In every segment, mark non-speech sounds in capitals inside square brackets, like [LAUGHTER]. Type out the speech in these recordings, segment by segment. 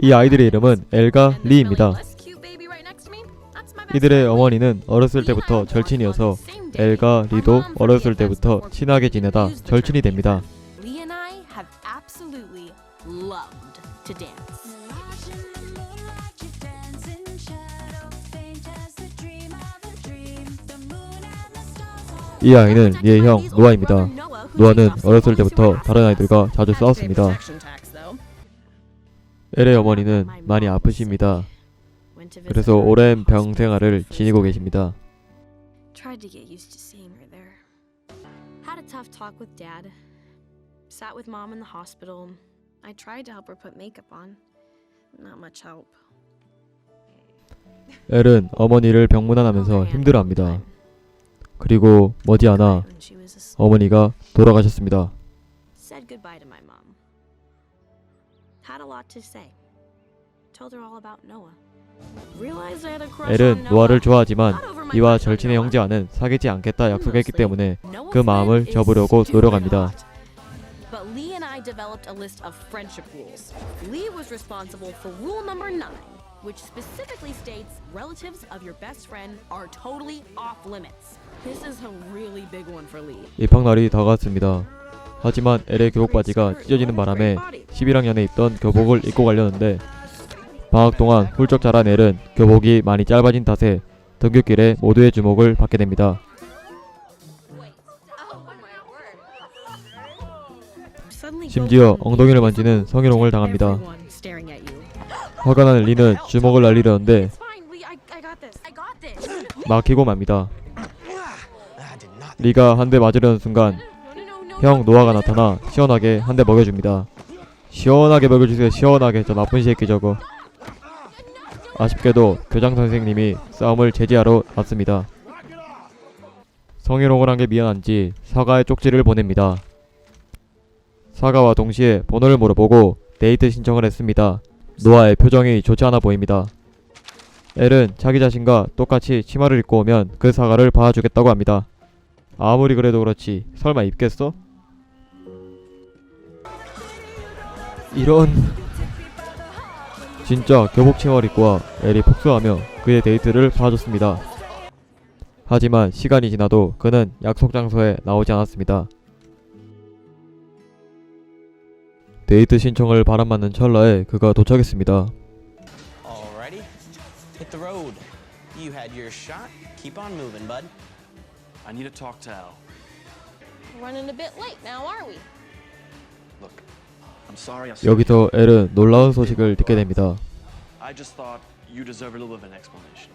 이 아이들의 이름은 this 리입니다. 이들의. 어머니는 어렸을 때부터 절친이어서. 엘과 리도 어렸을 때부터 친하게 지내다 절친이 됩니다. 이 아이는 리의 형 노아입니다. 노아는 어렸을 때부터 다른 아이들과 자주 싸웠습니다. 엘의 어머니는 많이 아프십니다. 그래서 오랜 병 생활을 지니고 계십니다. 엘은 어머니를 병문안하면서 힘들어합니다. 그리고 was asleep. 어머니가 돌아가셨습니다. Said goodbye to my mom. Had a lot to say. Told her all about Noah. Realized I had a crush on 엘은 노아를 Noah. 좋아하지만 이와 절친의 Noah. 형제와는 사귀지 않겠다 약속했기 때문에 그 마음을 is 접으려고 노력합니다. hot. But Lee and I developed a list of friendship rules. Lee was responsible for rule number nine, which specifically states relatives of your best friend are totally off limits. This is a really big one for Lee. 입학날이 다가왔습니다. 하지만 엘의 교복 바지가 찢어지는 바람에 11학년에 입던 교복을 입고 가려는데 방학 동안 훌쩍 자란 엘은 교복이 많이 짧아진 탓에 등굣길에 모두의 주목을 받게 됩니다. 심지어 엉덩이를 만지는 성희롱을 당합니다. 화가 난 리는 주먹을 날리려는데 막히고 맙니다. 리가 한 대 맞으려는 순간 형 노아가 나타나 시원하게 한 대 먹여줍니다. 시원하게 먹여주세요. 시원하게 저 나쁜 새끼 저거. 아쉽게도 교장 선생님이 싸움을 제지하러 왔습니다. 성희롱을 한 게 미안한지 사과의 쪽지를 보냅니다. 사과와 동시에 번호를 물어보고 데이트 신청을 했습니다. 노아의 표정이 좋지 않아 보입니다. 엘은 자기 자신과 똑같이 치마를 입고 오면 그 사과를 봐주겠다고 합니다. 아무리 그래도 그렇지 설마 입겠어? 이런 진짜 교복 치마를 입고 와 엘이 폭소하며 그의 데이트를 봐줬습니다. 하지만 시간이 지나도 그는 약속 장소에 나오지 않았습니다. 데이트 신청을 바람맞는 찰나에 그가 도착했습니다. Alrighty, hit the road. You had your shot. Keep on moving, bud. I need to talk to Al. Running a bit late now, are we? Look, I'm sorry I 여기서 엘은 놀라운 소식을 듣게 됩니다. I just thought you deserved a little of an explanation.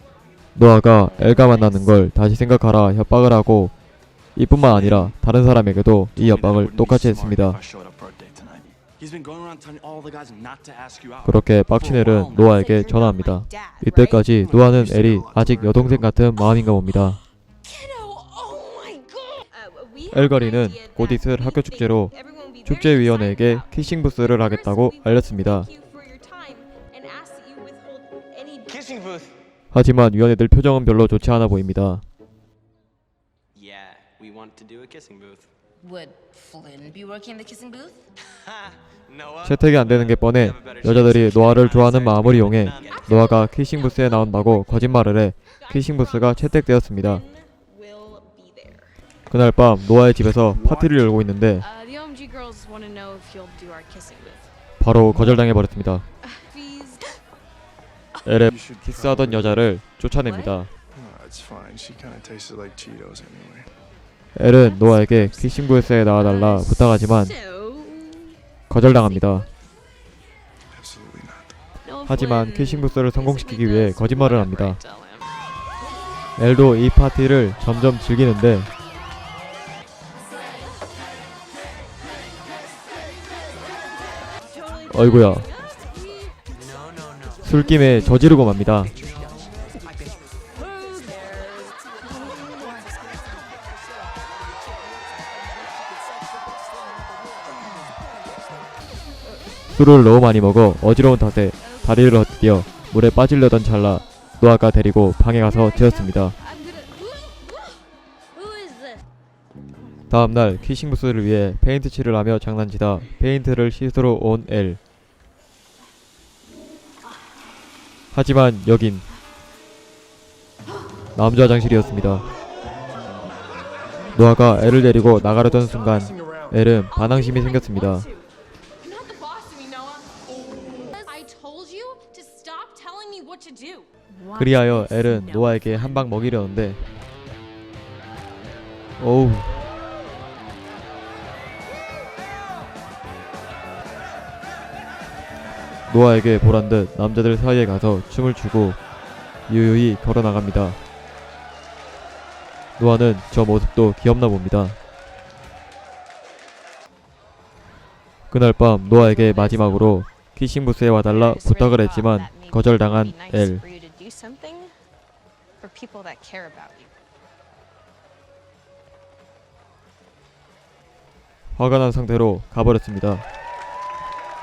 노아가 엘과 만나는 걸 다시 생각하라 협박을 하고 이뿐만 아니라 다른 사람에게도 이 협박을 똑같이 했습니다. He's been going 그렇게 엘은 노아에게 전화합니다. 이때까지 노아는 엘이 아직 여동생 같은 마음인가 봅니다. 엘거리는 곧 있을 학교 축제로 축제위원회에게 키싱 부스를 하겠다고 알렸습니다. Kissing booth. 하지만 위원회들 표정은 별로 좋지 않아 보입니다. Would Flynn be working in the kissing booth? 채택이 안 되는 게 뻔해 여자들이 노아를 좋아하는 마음을 이용해 노아가 키싱 부스에 나온다고 거짓말을 해 키싱 부스가 채택되었습니다. 그날 밤 노아의 집에서 파티를 열고 있는데 Uh. 바로 거절당해 버렸습니다. 엘의 키스하던 여자를 쫓아냅니다. 엘은 노아에게 부스에 나와달라 부탁하지만 거절당합니다. 하지만 부스를 성공시키기 위해 거짓말을 합니다. 엘도 이 파티를 점점 즐기는데 어이구야 술김에 저지르고 맙니다. 술을 너무 많이 먹어 어지러운 탓에 다리를 헛디뎌 물에 빠지려던 찰나 노아가 데리고 방에 가서 this? 다음날 키싱 부스를 위해 페인트 칠을 하며 장난치다 페인트를 씻으러 온 엘. 하지만 여긴 남자 화장실이었습니다. 노아가 엘을 데리고 나가려던 순간 엘은 반항심이 생겼습니다. 그리하여 엘은 노아에게 한 방 먹이려는데 어우 노아에게 보란 듯 남자들 사이에 가서 춤을 추고 유유히 걸어 나갑니다. 노아는 저 모습도 귀엽나 봅니다. 그날 밤 노아에게 마지막으로 키싱 부스에 와달라 부탁을 했지만 거절당한 엘. 화가 난 상태로 가버렸습니다.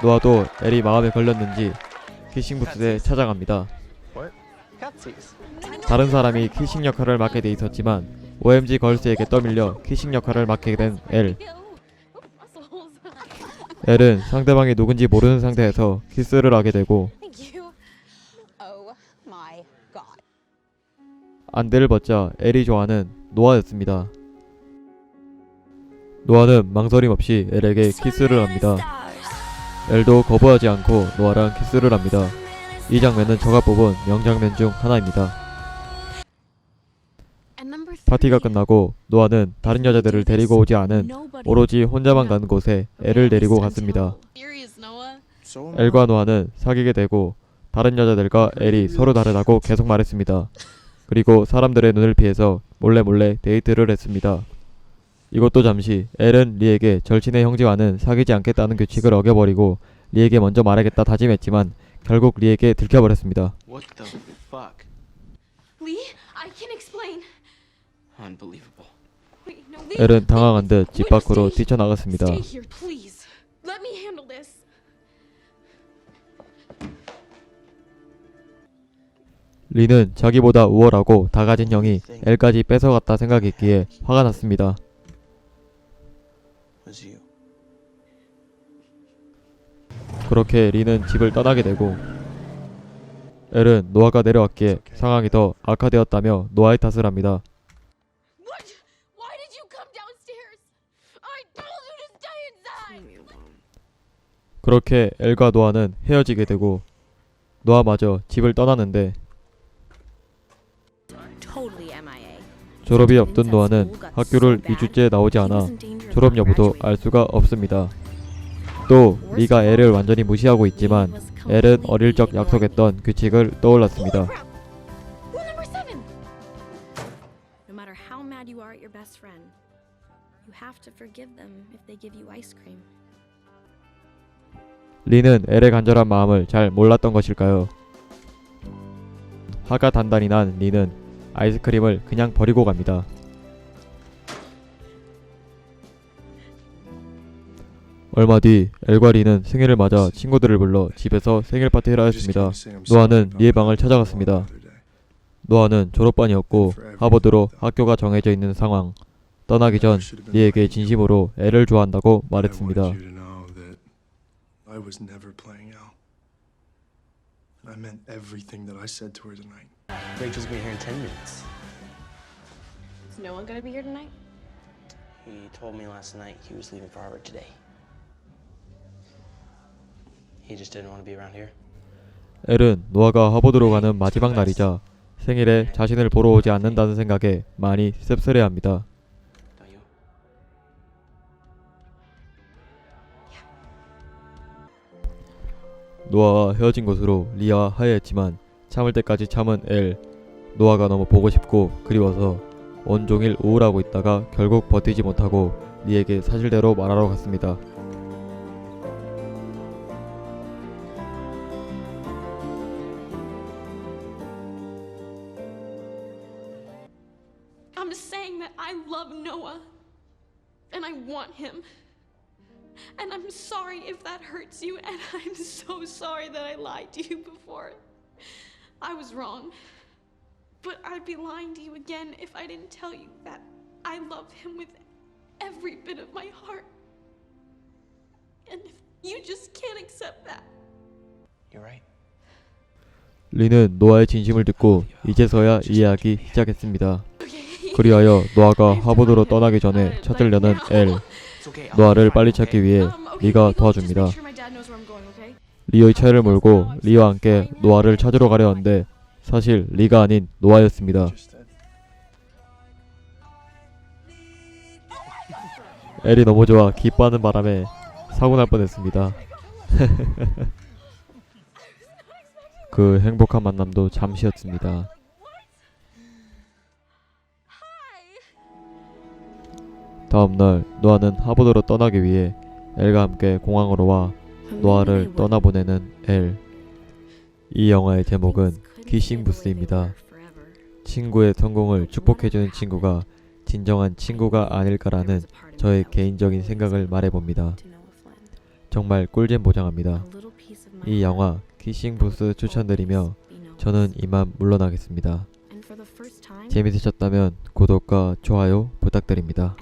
노아도 엘이 마음에 걸렸는지 키싱 부스에 찾아갑니다. 다른 사람이 키싱 역할을 맡게 돼 있었지만 OMG 걸스에게 떠밀려 키싱 역할을 맡게 된 엘. 엘은 상대방이 누군지 모르는 상태에서 키스를 하게 되고. Oh. 안대를 벗자 엘이 좋아하는 노아였습니다. 노아는 망설임 없이 엘에게 키스를 합니다. 엘도 거부하지 않고 노아랑 키스를 합니다. 이 장면은 저가 뽑은 명장면 중 하나입니다. 파티가 끝나고 노아는 다른 여자들을 데리고 오지 않은 오로지 혼자만 가는 곳에 엘을 데리고 갔습니다. 엘과 노아는 사귀게 되고 다른 여자들과 엘이 서로 다르다고 계속 말했습니다. 그리고 사람들의 눈을 피해서 몰래 몰래 데이트를 했습니다. 이것도 잠시 엘은 리에게 절친의 형제와는 사귀지 않겠다는 규칙을 어겨버리고 리에게 먼저 말하겠다 다짐했지만 결국 리에게 들켜버렸습니다. What the fuck? Lee, I can explain. Unbelievable. Wait, no, Lee. 엘은 당황한 듯 집 밖으로 뛰쳐나갔습니다. Stay here, please. Let me handle this. 리는 자기보다 우월하고 다 가진 형이 엘까지 뺏어갔다 생각했기에 화가 났습니다. Was you? 그렇게 리는 집을 떠나게 되고 엘은 노아가 내려왔기에 상황이 더 악화되었다며 노아의 탓을 합니다. 그렇게 엘과 노아는 헤어지게 되고 노아마저 집을 떠나는데. 졸업이 앞둔 노아는 학교를 2주째 나오지 않아 졸업 여부도 알 수가 없습니다. 또 리가 엘을 완전히 무시하고 있지만 엘은 어릴 적 약속했던 규칙을 떠올랐습니다. You have to forgive them if they give you ice cream. 리는 엘의 간절한 마음을 잘 몰랐던 것일까요? 화가 단단히 난 리는 아이스크림을 그냥 버리고 갑니다. 얼마 뒤 엘과 리는 생일을 맞아 친구들을 불러 집에서 생일 파티를 하였습니다. 노아는 리의 방을 찾아갔습니다. 노아는 졸업반이었고 하버드로 학교가 정해져 있는 상황. 떠나기 전 리에게 진심으로 엘을 좋아한다고 말했습니다. I wanted you to know that I was never playing out. I meant everything that I said to her tonight. Rachel's gonna be here in 10 minutes. Is no one gonna be here tonight? He told me last night he was leaving for Harvard today. He just didn't want to be around here. 엘은 노아가 하버드로 가는 마지막 날이자 생일에 자신을 보러 오지 않는다는 생각에 많이 씁쓸해합니다. 노아와 헤어진 것으로 리아와 화해했지만 참을 때까지 참은 엘. 노아가 너무 보고 싶고 그리워서 온종일 우울하고 있다가 결국 버티지 못하고 리에게 사실대로 말하러 갔습니다. And I'm sorry if that hurts you, and [LAUGHS] I'm so sorry that I lied to you before. I was wrong. But I'd be lying to you again if I didn't tell you that I love him with every bit of my heart. And if you just can't accept that, You're right. 리는 노아의 진심을 듣고 이제서야 이해하기 시작했습니다. 그리하여 노아가 하버드로 떠나기 전에 [LAUGHS] 찾으려는 엘, It's okay. I'll 노아를 빨리? 찾기 위해 리가 도와줍니다. 리의 차를 몰고 리와 함께 노아를 찾으러 가려 하는데 사실 리가 아닌 노아였습니다. 엘이 너무 좋아 기뻐하는 바람에 사고 날 뻔했습니다. [LAUGHS] 그 행복한 만남도 잠시였습니다. 다음 날 노아는 하버드로 떠나기 위해 엘과 함께 공항으로 와 노아를 떠나보내는 엘. 이 영화의 제목은 키싱 부스입니다. 친구의 성공을 축복해주는 친구가 진정한 친구가 아닐까라는 저의 개인적인 생각을 말해봅니다. 정말 꿀잼 보장합니다. 이 영화 키싱 부스 추천드리며 저는 이만 물러나겠습니다. 재밌으셨다면 구독과 좋아요 부탁드립니다.